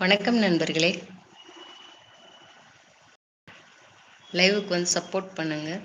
வணக்கம் நண்பர்களே. லைவுக்கு வந்து சப்போர்ட் பண்ணுங்கள்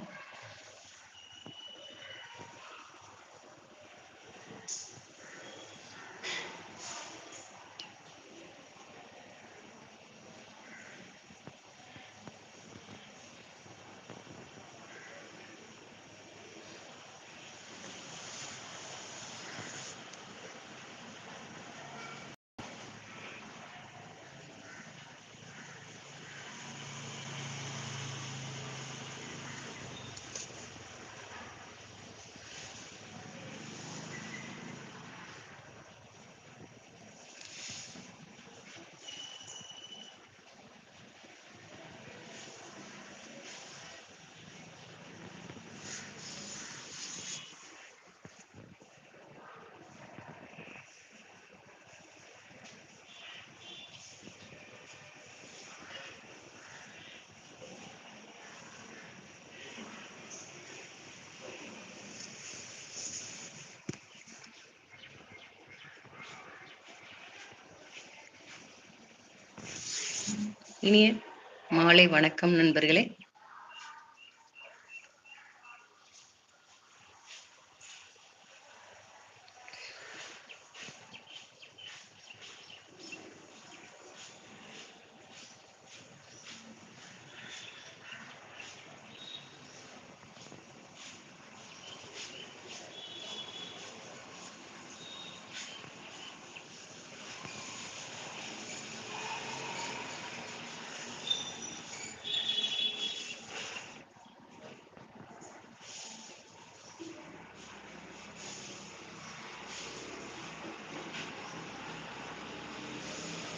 இனிய மாலை வணக்கம் நண்பர்களே.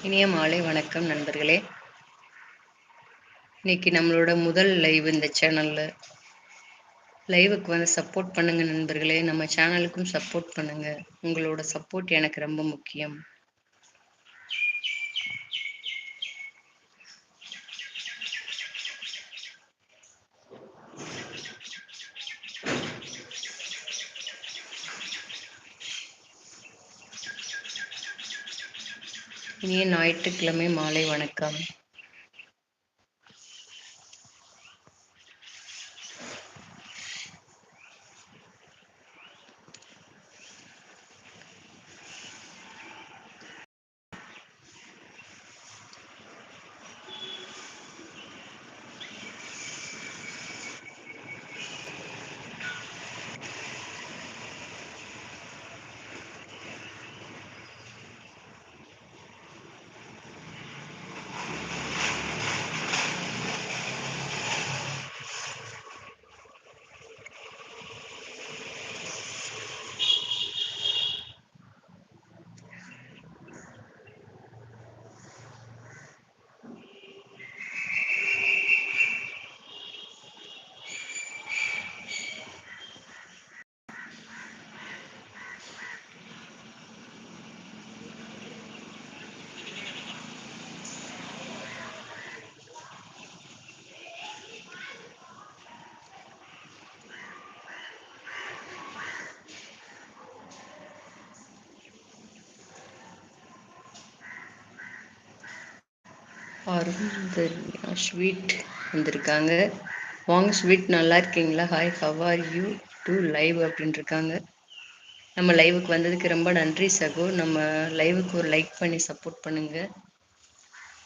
இனிய மாலை வணக்கம் நண்பர்களே. இன்னைக்கு நம்மளோட முதல் லைவ் இந்த சேனல்ல லைவுக்கு வந்து சப்போர்ட் பண்ணுங்க நண்பர்களே. நம்ம சேனலுக்கும் சப்போர்ட் பண்ணுங்க. உங்களோட சப்போர்ட் எனக்கு ரொம்ப முக்கியம். இனிய ஞாயிற்றுக்கிழமை மாலை வணக்கம். அருந்ததியா ஸ்வீட் வந்திருக்காங்க. வாங்க ஸ்வீட் நல்லா இருக்கீங்களா hi how are you do live அப்படின்னு இருக்காங்க நம்ம லைவுக்கு வந்ததுக்கு ரொம்ப நன்றி சகோ. நம்ம லைவுக்கு ஒரு லைக் பண்ணி சப்போர்ட் பண்ணுங்க.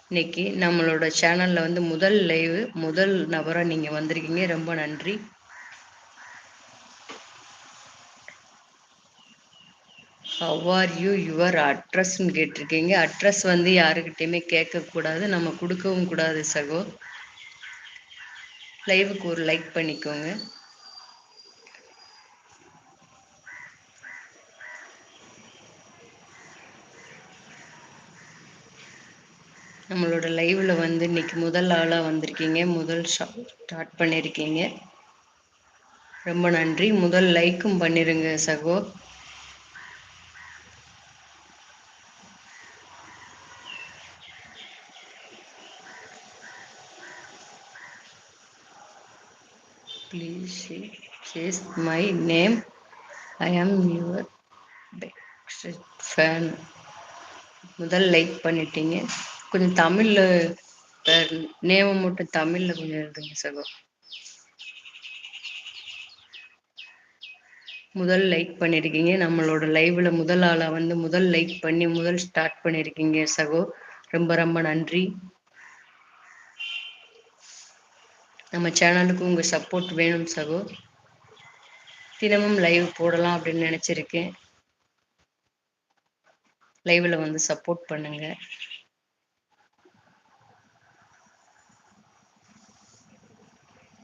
இன்னைக்கு நம்மளோட சேனலில் வந்து முதல் லைவ் முதல் நபராக நீங்கள் வந்திருக்கீங்க. ரொம்ப நன்றி. ஹவ் ஆர் யூ யுவர் அட்ரஸ்ன்னு கேட்டிருக்கீங்க. அட்ரஸ் வந்து யாருக்கிட்டையுமே கேட்கக்கூடாது. நம்ம கொடுக்கவும் கூடாது சகோ. லைவுக்கு ஒரு லைக் பண்ணிக்கோங்க. நம்மளோட லைவ்ல வந்து இன்னைக்கு முதல் ஆளாக வந்திருக்கீங்க. முதல் ஸ்டார்ட் பண்ணியிருக்கீங்க ரொம்ப நன்றி. முதல் லைக்கும் பண்ணிருங்க சகோ. Please says my name I am your fan முதல் லைக் பண்ணிட்டீங்க. கொஞ்சம் தமிழில் நேமை மட்டும் தமிழில் கொஞ்சம் எழுதுங்க சகோ. முதல் லைக் பண்ணியிருக்கீங்க நம்மளோட லைவில் முதல் ஆளாக வந்து முதல் லைக் பண்ணி முதல் ஸ்டார்ட் பண்ணியிருக்கீங்க சகோ. ரொம்ப ரொம்ப நன்றி. நம்ம சேனலுக்கு உங்கள் சப்போர்ட் வேணும் சகோ. தினமும் லைவ் போடலாம் அப்படின்னு நினச்சிருக்கேன். லைவில் வந்து சப்போர்ட் பண்ணுங்க.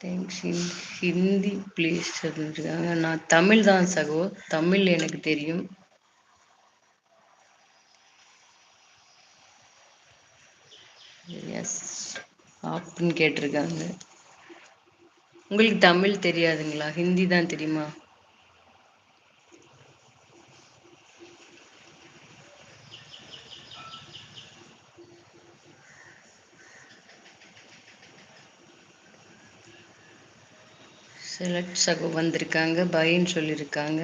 தேங்க்ஸ் ஹிந்தி ப்ளீஸ் சொல்லியிருக்காங்க நான் தமிழ் தான் சகோ. தமிழ் எனக்கு தெரியும். எஸ் அப்படின்னு கேட்டிருக்காங்க. உங்களுக்கு தமிழ் தெரியாதுங்களா? ஹிந்தி தான் தெரியுமா? செலக்ட் சகோ வந்திருக்காங்க பைன்னு சொல்லியிருக்காங்க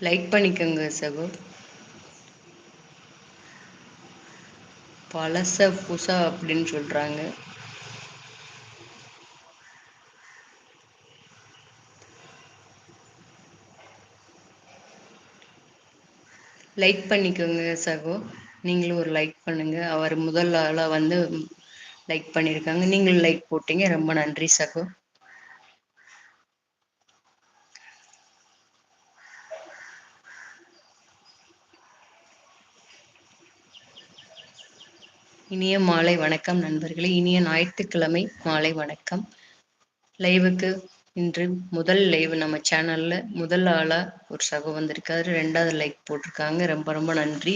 லைக் பண்ணிக்கோங்க சகோ. பழச புசா அப்படின்னு சொல்கிறாங்க லைக் பண்ணிக்கோங்க சகோ. நீங்களும் ஒரு லைக் பண்ணுங்க. அவர் முதல் ஆளாக வந்து லைக் பண்ணியிருக்காங்க நீங்களும் லைக் போட்டீங்க. ரொம்ப நன்றி சகோ. இனிய மாலை வணக்கம் நண்பர்களே. இனிய ஞாயிற்றுக்கிழமை மாலை வணக்கம். லைவுக்கு இன்று முதல் லைவ் நம்ம சேனல்ல முதல் ஆளா ஒரு சகோ வந்திருக்காரு. ரெண்டாவது லைக் போட்டிருக்காங்க. ரொம்ப ரொம்ப நன்றி.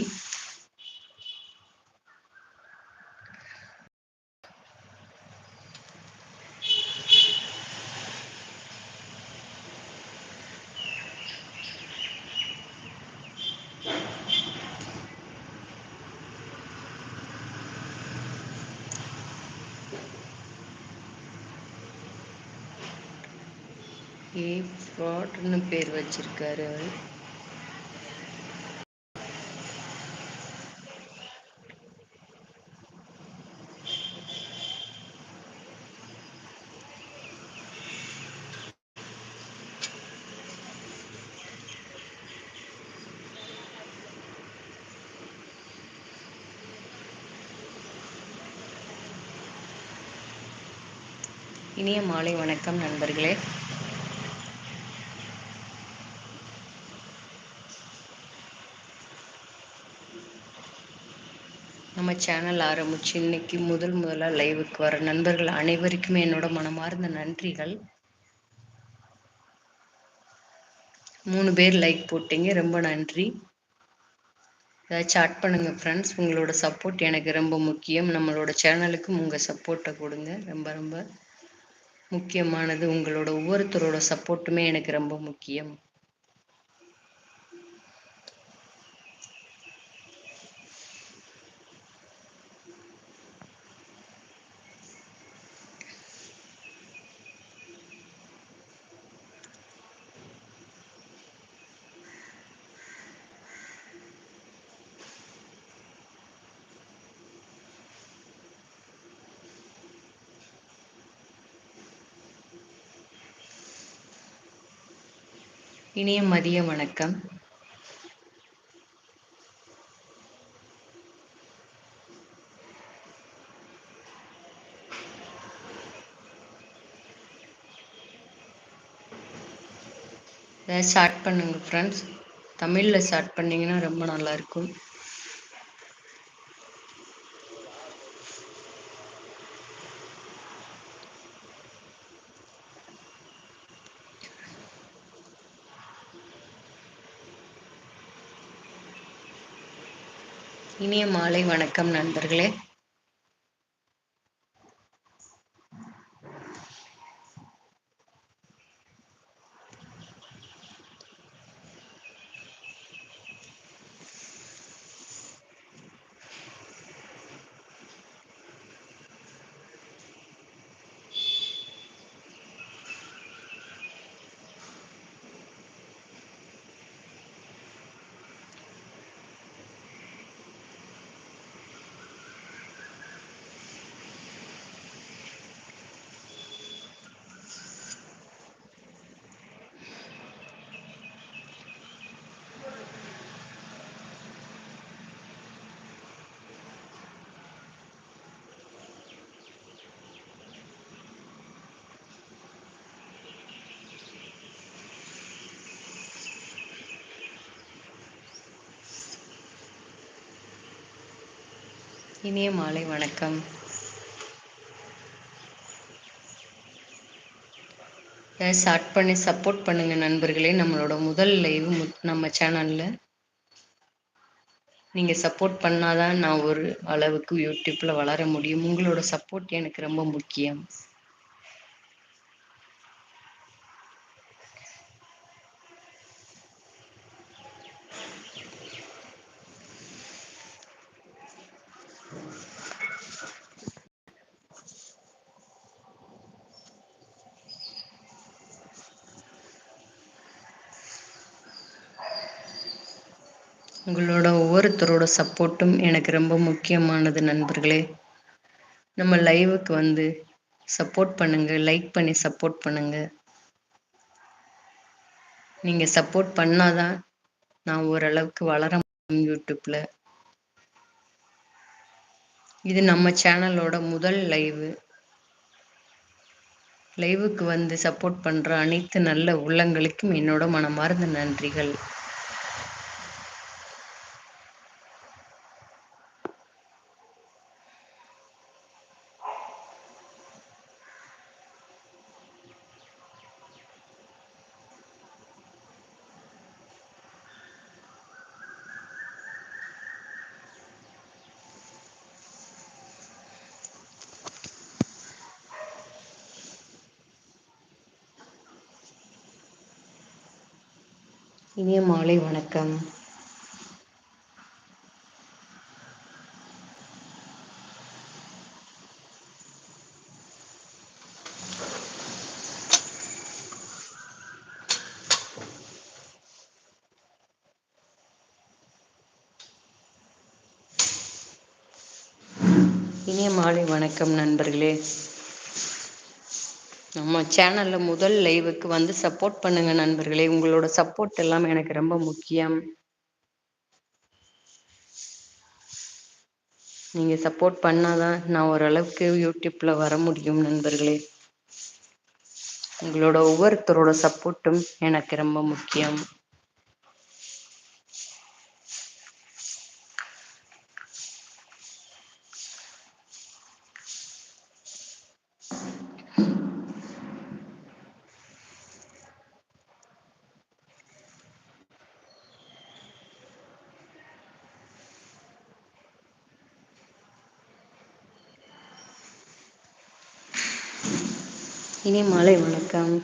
பேர் வச்சிருக்காரு அவர். இனிய மாலை வணக்கம் நண்பர்களே. சேனல் ஆரம்பிச்சு இன்னைக்கு முதல் முதலாக லைவுக்கு வர நண்பர்கள் அனைவருக்குமே என்னோட மனமார்ந்த நன்றிகள். மூணு பேர் லைக் போட்டீங்க ரொம்ப நன்றி. ஏதாவது சாட் பண்ணுங்க ஃப்ரெண்ட்ஸ் உங்களோட சப்போர்ட் எனக்கு ரொம்ப முக்கியம். நம்மளோட சேனலுக்கும் உங்கள் சப்போர்ட்டை கொடுங்க. ரொம்ப ரொம்ப முக்கியமானது உங்களோட ஒவ்வொருத்தரோட சப்போர்ட்டுமே எனக்கு ரொம்ப முக்கியம். இனிய மதிய வணக்கம். ஏதாவது ஸ்டார்ட் பண்ணுங்க ஃப்ரெண்ட்ஸ் தமிழில் ஸ்டார்ட் பண்ணிங்கன்னா ரொம்ப நல்லாயிருக்கும் இனிய மாலை வணக்கம் நண்பர்களே. இனிய மாலை வணக்கம். ஸ்டார்ட் பண்ணி சப்போர்ட் பண்ணுங்க நண்பர்களே. நம்மளோட முதல் லைவ் நம்ம சேனல்ல நீங்க சப்போர்ட் பண்ணாதான் நான் ஒரு அளவுக்கு யூடியூப்ல வளர முடியும். உங்களோட சப்போர்ட் எனக்கு ரொம்ப முக்கியம் உங்களோட ஒவ்வொருத்தரோட சப்போர்ட்டும் எனக்கு ரொம்ப முக்கியமானது நண்பர்களே. நம்ம லைவுக்கு வந்து சப்போர்ட் பண்ணுங்க லைக் பண்ணி சப்போர்ட் பண்ணுங்க. நீங்க சப்போர்ட் பண்ணாதான் நான் ஓரளவுக்கு வளர முடியும் யூடியூப்ல. இது நம்ம சேனலோட முதல் லைவு லைவுக்கு வந்து சப்போர்ட் பண்ற அனைத்து நல்ல உள்ளங்களுக்கும் என்னோட மனமார்ந்த நன்றிகள் இனிய மாலை வணக்கம். இனிய மாலை வணக்கம் நண்பர்களே. நம்ம சேனல்ல முதல் லைவுக்கு வந்து சப்போர்ட் பண்ணுங்க நண்பர்களே. உங்களோட சப்போர்ட் எல்லாம் எனக்கு ரொம்ப முக்கியம். நீங்க சப்போர்ட் பண்ணாதான் நான் ஓரளவுக்கு யூடியூப்ல வர முடியும் நண்பர்களே. உங்களோட ஒவ்வொருத்தரோட சப்போர்ட்டும் எனக்கு ரொம்ப முக்கியம். இனி மாலை வணக்கம்.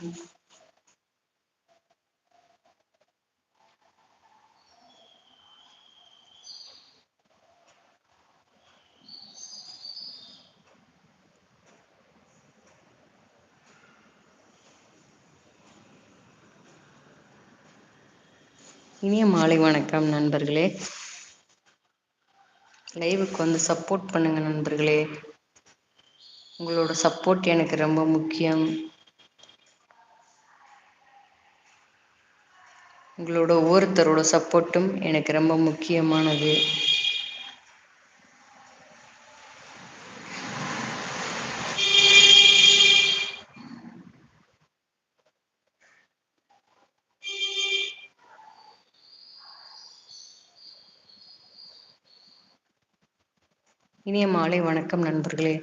இனிய மாலை வணக்கம் நண்பர்களே. லைவுக்கு வந்து சப்போர்ட் பண்ணுங்க நண்பர்களே. உங்களோட சப்போர்ட் எனக்கு ரொம்ப முக்கியம். உங்களோட ஒவ்வொருத்தரோட சப்போர்ட்டும் எனக்கு ரொம்ப முக்கியமானது. இனிய மாலை வணக்கம் நண்பர்களே.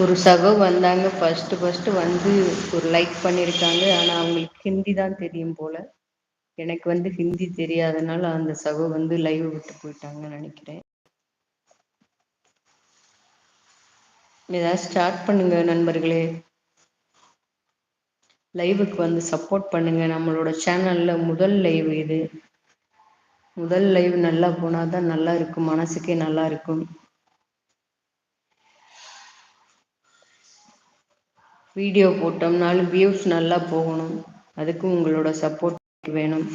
ஒரு சகோ வந்தாங்க. ஃபஸ்ட்டு ஃபஸ்ட்டு வந்து ஒரு லைக் பண்ணியிருக்காங்க ஆனால் அவங்களுக்கு ஹிந்தி தான் தெரியும் போல். எனக்கு வந்து ஹிந்தி தெரியாதனால அந்த சகோ வந்து லைவ் விட்டு போயிட்டாங்கன்னு நினைக்கிறேன். ஏதாவது ஸ்டார்ட் பண்ணுங்க நண்பர்களே. லைவுக்கு வந்து சப்போர்ட் பண்ணுங்க. நம்மளோட சேனல்ல முதல் லைவ் இது. முதல் லைவ் நல்லா போனாதான் நல்லா இருக்கும். மனசுக்கே நல்லா இருக்கும். வீடியோ போட்டோம்னாலும் வியூஸ் நல்லா போகணும். அதுக்கும் உங்களோட சப்போர்ட் வேணும்.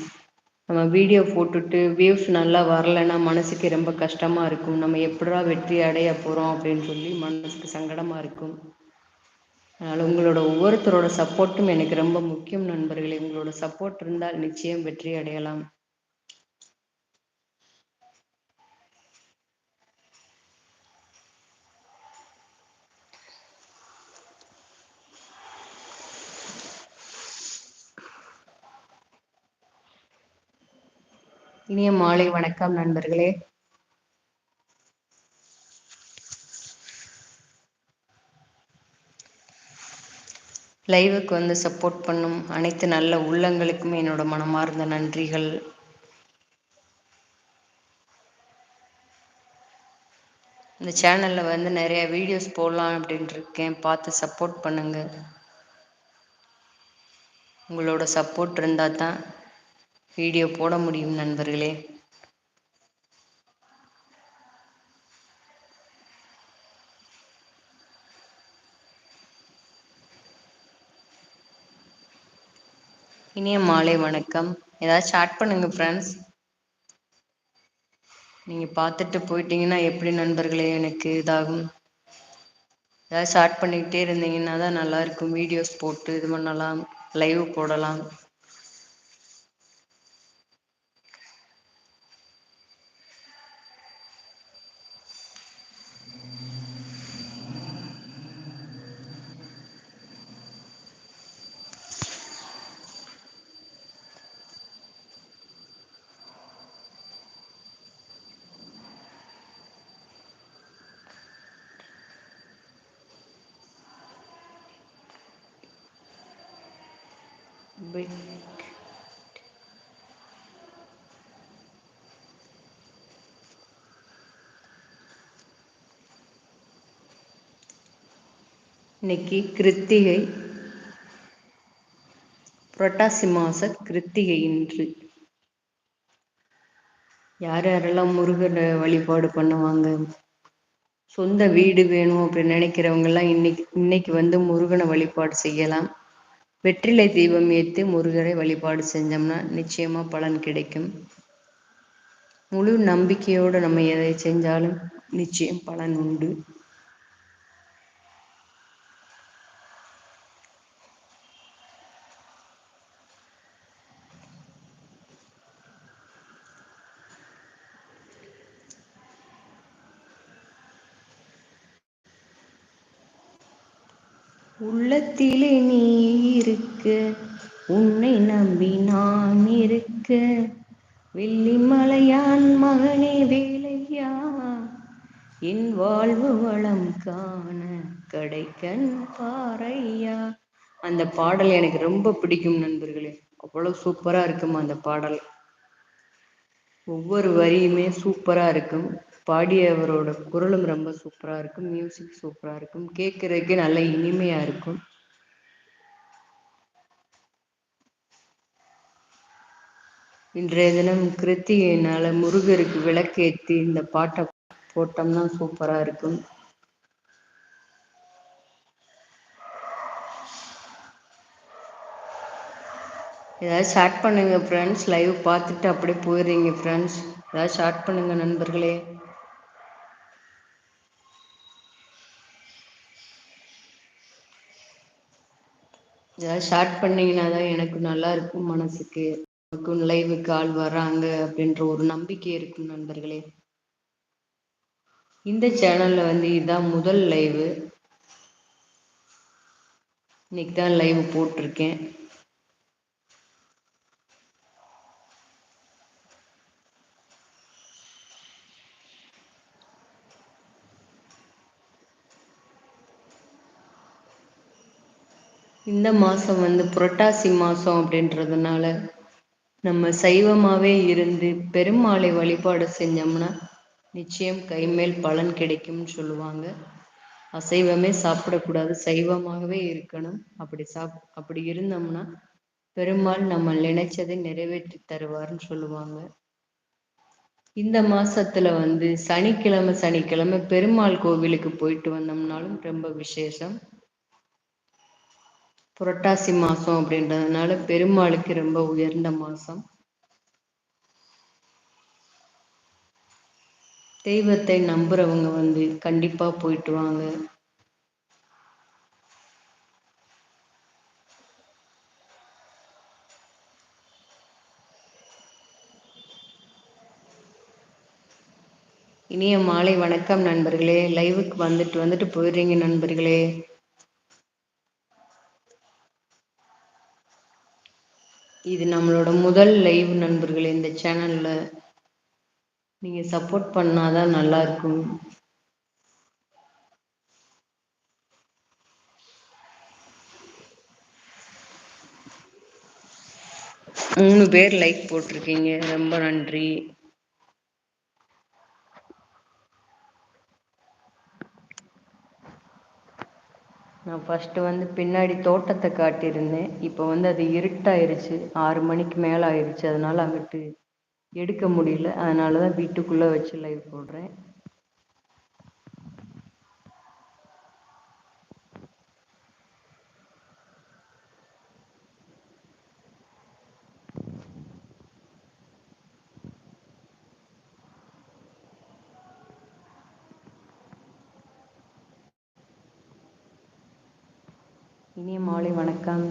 நம்ம வீடியோ போட்டுட்டு வியூஸ் நல்லா வரலைன்னா மனசுக்கு ரொம்ப கஷ்டமாக இருக்கும். நம்ம எப்படா வெற்றி அடைய போகிறோம் அப்படின்னு சொல்லி மனசுக்கு சங்கடமாக இருக்கும். அதனால் உங்களோட ஒவ்வொருத்தரோட சப்போர்ட்டும் எனக்கு ரொம்ப முக்கியம் நண்பர்களே. உங்களோட சப்போர்ட் இருந்தால் நிச்சயம் வெற்றி அடையலாம். இனிய மாலை வணக்கம் நண்பர்களே. லைவுக்கு வந்து சப்போர்ட் பண்ணும் அனைத்து நல்ல உள்ளங்களுக்கும் என்னோட மனமார்ந்த நன்றிகள். இந்த சேனலில் வந்து நிறைய வீடியோஸ் போடலாம் அப்படின்ட்டு இருக்கேன். பார்த்து சப்போர்ட் பண்ணுங்கள் உங்களோட சப்போர்ட் இருந்தால் தான் வீடியோ போட முடியும் நண்பர்களே. இனிய மாலை வணக்கம். ஏதாவது ஸ்டார்ட் பண்ணுங்க ஃப்ரெண்ட்ஸ் நீங்கள் பார்த்துட்டு போயிட்டீங்கன்னா எப்படி நண்பர்களே எனக்கு இதாகும். ஏதாவது ஸ்டார்ட் பண்ணிக்கிட்டே இருந்தீங்கன்னா தான் நல்லாயிருக்கும் வீடியோஸ் போட்டு இது பண்ணலாம் லைவ் போடலாம். இன்னைக்கு கிருத்திகை புரட்டாசி மாச கிருத்திகை இன்று. யார் யாரெல்லாம் முருகனை வழிபாடு பண்ணுவாங்க? சொந்த வீடு வேணும் அப்படின்னு நினைக்கிறவங்க எல்லாம் இன்னைக்கு இன்னைக்கு வந்து முருகனை வழிபாடு செய்யலாம். வெற்றிலை தீபம் ஏற்றி முருகரை வழிபாடு செஞ்சோம்னா நிச்சயமா பலன் கிடைக்கும். முழு நம்பிக்கையோடு நம்ம எதை செஞ்சாலும் நிச்சயம் பலன் உண்டு. உள்ளத்திலே நீ இருக்க. உன்னை நம்பி நான் இருக்க. வெள்ளிமலையான் மகனே வேலையா? என் வாழ்வு வளம் காண கடைக்கண் பாறையா? அந்த பாடல் எனக்கு ரொம்ப பிடிக்கும் நண்பர்களே. அவ்வளவு சூப்பரா இருக்கும் அந்த பாடல். ஒவ்வொரு வரியுமே சூப்பரா இருக்கும். பாடியவரோட குரலும் ரொம்ப சூப்பரா இருக்கும். மியூசிக் சூப்பரா இருக்கும். கேட்கறதுக்கே நல்ல இனிமையா இருக்கும். இன்றைய தினம் கிருத்திகைனால முருகருக்கு விளக்கேற்றி இந்த பாட்டை போட்டோம்னா சூப்பரா இருக்கும். ஏதாவது ஷார்ட் பண்ணுங்க ஃப்ரெண்ட்ஸ் லைவ் பார்த்துட்டு அப்படியே போயிடுறீங்க ஃப்ரெண்ட்ஸ் ஏதாவது ஷார்ட் பண்ணுங்க நண்பர்களே. ஏதாவது ஷார்ட் பண்ணீங்கன்னா தான் எனக்கு நல்லா இருக்கும் மனசுக்கு. நமக்கும் லைவுக்கு ஆள் வர்றாங்க அப்படின்ற ஒரு நம்பிக்கை இருக்கும் நண்பர்களே. இந்த சேனல்ல வந்து இதுதான் முதல் லைவு இன்னைக்கு தான் லைவ் போட்டிருக்கேன். இந்த மாதம் வந்து புரட்டாசி மாதம் அப்படின்றதுனால நம்ம சைவமாகவே இருந்து பெருமாளை வழிபாடு செஞ்சோம்னா நிச்சயம் கைமேல் பலன் கிடைக்கும்னு சொல்லுவாங்க. அசைவமே சாப்பிடக்கூடாது சைவமாகவே இருக்கணும். அப்படி சாப் அப்படி இருந்தோம்னா பெருமாள் நம்ம நினைச்சதை நிறைவேற்றி தருவார்னு சொல்லுவாங்க. இந்த மாசத்துல வந்து சனிக்கிழமை சனிக்கிழமை பெருமாள் கோவிலுக்கு போயிட்டு வந்தோம்னாலும் ரொம்ப விசேஷம். புரட்டாசி மாசம் அப்படின்றதுனால பெருமாளுக்கு ரொம்ப உயர்ந்த மாசம். தெய்வத்தை நம்புறவங்க வந்து கண்டிப்பா போயிட்டு வாங்க. இனிய மாலை வணக்கம் நண்பர்களே. லைவுக்கு வந்துட்டு வந்துட்டு போயிடுறீங்க நண்பர்களே. இது நம்மளோட முதல் லைவ் நண்பர்கள் இந்த சேனல்ல நீங்க சப்போர்ட் பண்ணாதான் நல்லா இருக்கும். மூணு பேர் லைக் போட்டிருக்கீங்க ரொம்ப நன்றி. நான் ஃபஸ்ட்டு வந்து பின்னாடி தோட்டத்தை காட்டியிருந்தேன். இப்போ வந்து அது இருட்டாயிருச்சு. ஆறு மணிக்கு மேலே ஆயிடுச்சு அதனால் அங்கிட்டு எடுக்க முடியல. அதனால தான் வீட்டுக்குள்ளே வச்சு லைவ் போடுறேன். இனிய மாலை வணக்கம்.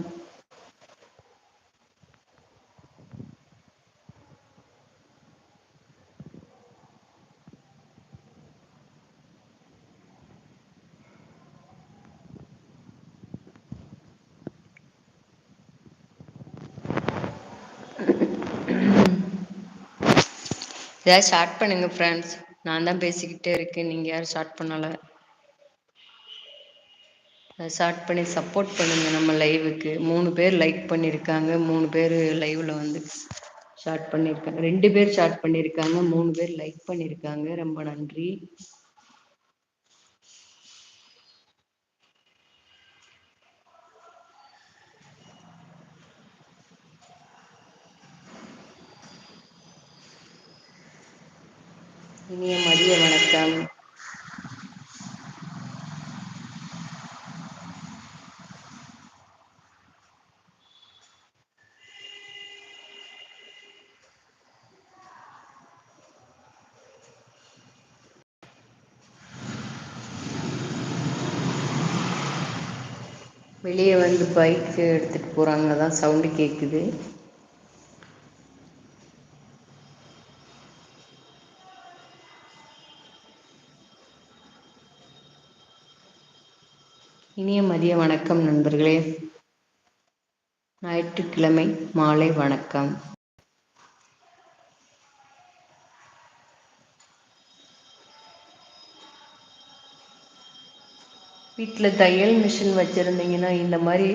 ஏதாவது ஸ்டார்ட் பண்ணுங்க ஃப்ரெண்ட்ஸ் நான் தான் பேசிக்கிட்டே இருக்கேன். நீங்கள் யாரும் ஸ்டார்ட் பண்ணலை. ஸ்டார்ட் பண்ணி சப்போர்ட் பண்ணுங்க நம்ம லைவுக்கு மூணு பேர் லைக் பண்ணியிருக்காங்க மூணு பேர் லைவில் வந்து ஸ்டார்ட் பண்ணியிருக்காங்க ரெண்டு பேர் ஸ்டார்ட் பண்ணியிருக்காங்க மூணு பேர் லைக் பண்ணியிருக்காங்க ரொம்ப நன்றி. இனிய மதிய வணக்கம். வெளியே வந்து பைக் எடுத்துகிட்டு போகிறாங்க தான் சவுண்டு கேட்குது இனிய மதிய வணக்கம் நண்பர்களே. ஞாயிற்றுக்கிழமை மாலை வணக்கம். வீட்டில் தையல் மிஷின் வச்சுருந்தீங்கன்னா இந்த மாதிரி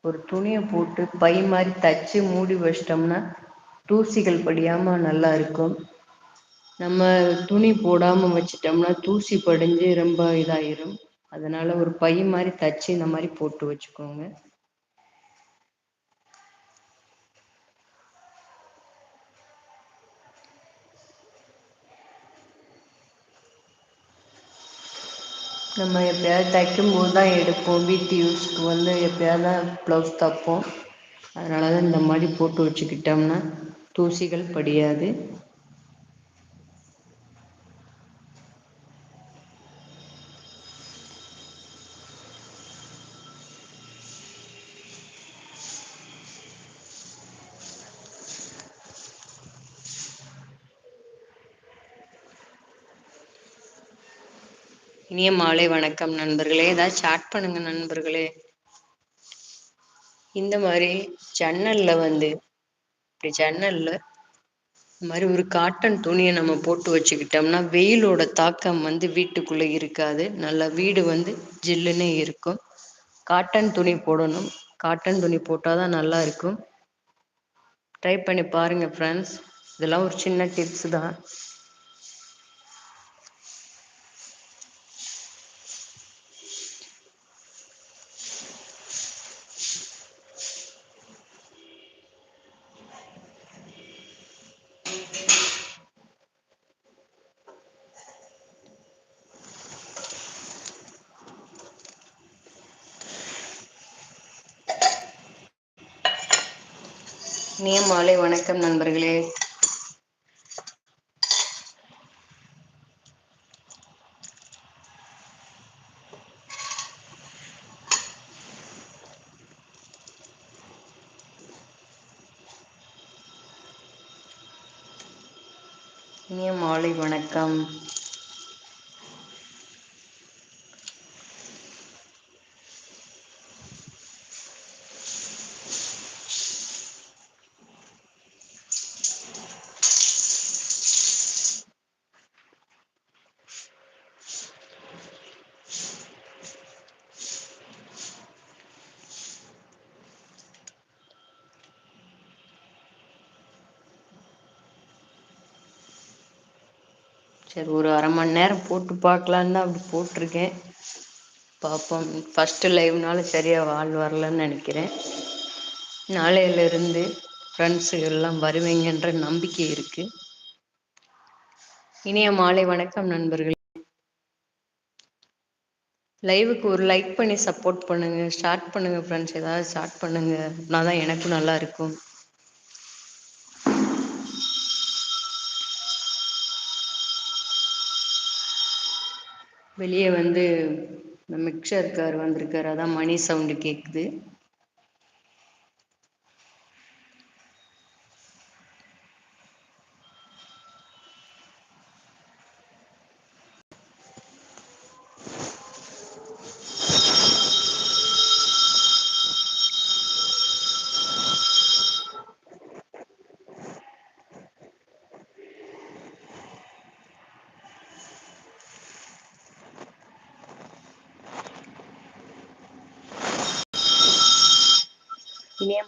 ஒரு துணியை போட்டு பை மாதிரி தச்சு மூடி வச்சிட்டோம்னா தூசிகள் படியாமல் நல்லா இருக்கும். நம்ம துணி போடாமல் வச்சிட்டோம்னா தூசி படிஞ்சு ரொம்ப இதாயிரும். அதனால ஒரு பை மாதிரி தச்சு இந்த மாதிரி போட்டு வச்சுக்கோங்க. நம்ம எப்பயாவது தைக்கும்போது தான் எடுப்போம். வீட்டு யூஸ்க்கு வந்து எப்பயாவது தான் ப்ளவுஸ் தைப்போம். அதனால தான் இந்த மாதிரி போட்டு வச்சுக்கிட்டோம்னா தூசிகள் படியாது. இனிய மாலை வணக்கம் நண்பர்களே. ஏதாவது சாட் பண்ணுங்க நண்பர்களே. இந்த மாதிரி ஜன்னல்ல வந்து இப்படி ஜன்னல்ல இந்த மாதிரி ஒரு காட்டன் துணியை நம்ம போட்டு வச்சுக்கிட்டோம்னா வெயிலோட தாக்கம் வந்து வீட்டுக்குள்ள இருக்காது. நல்லா வீடு வந்து ஜில்லுன்னு இருக்கும். காட்டன் துணி போடணும். காட்டன் துணி போட்டாதான் நல்லா இருக்கும். ட்ரை பண்ணி பாருங்க ஃப்ரெண்ட்ஸ் இதெல்லாம் ஒரு சின்ன டிப்ஸ் தான். இனிய மாலை வணக்கம் நண்பர்களே. இனிய மாலை வணக்கம். சரி ஒரு அரை மணி நேரம் போட்டு பார்க்கலான்னு தான் அப்படி போட்டிருக்கேன். பார்ப்போம். ஃபஸ்ட்டு லைவ்னால சரியாக வாழ் வரலன்னு நினைக்கிறேன். நாளையிலிருந்து ஃப்ரெண்ட்ஸுகள்லாம் வருவீங்கன்ற நம்பிக்கை இருக்குது இனிய மாலை வணக்கம் நண்பர்கள். லைவுக்கு ஒரு லைக் பண்ணி சப்போர்ட் பண்ணுங்கள் ஸ்டார்ட் பண்ணுங்கள் ஃப்ரெண்ட்ஸ் ஏதாவது ஸ்டார்ட் பண்ணுங்க. நான் தான் எனக்கும் நல்லா இருக்கும். வெளியே வந்து மிக்சர் கார் வந்திருக்காரு. அதான் மணி சவுண்டு கேட்குது இனிய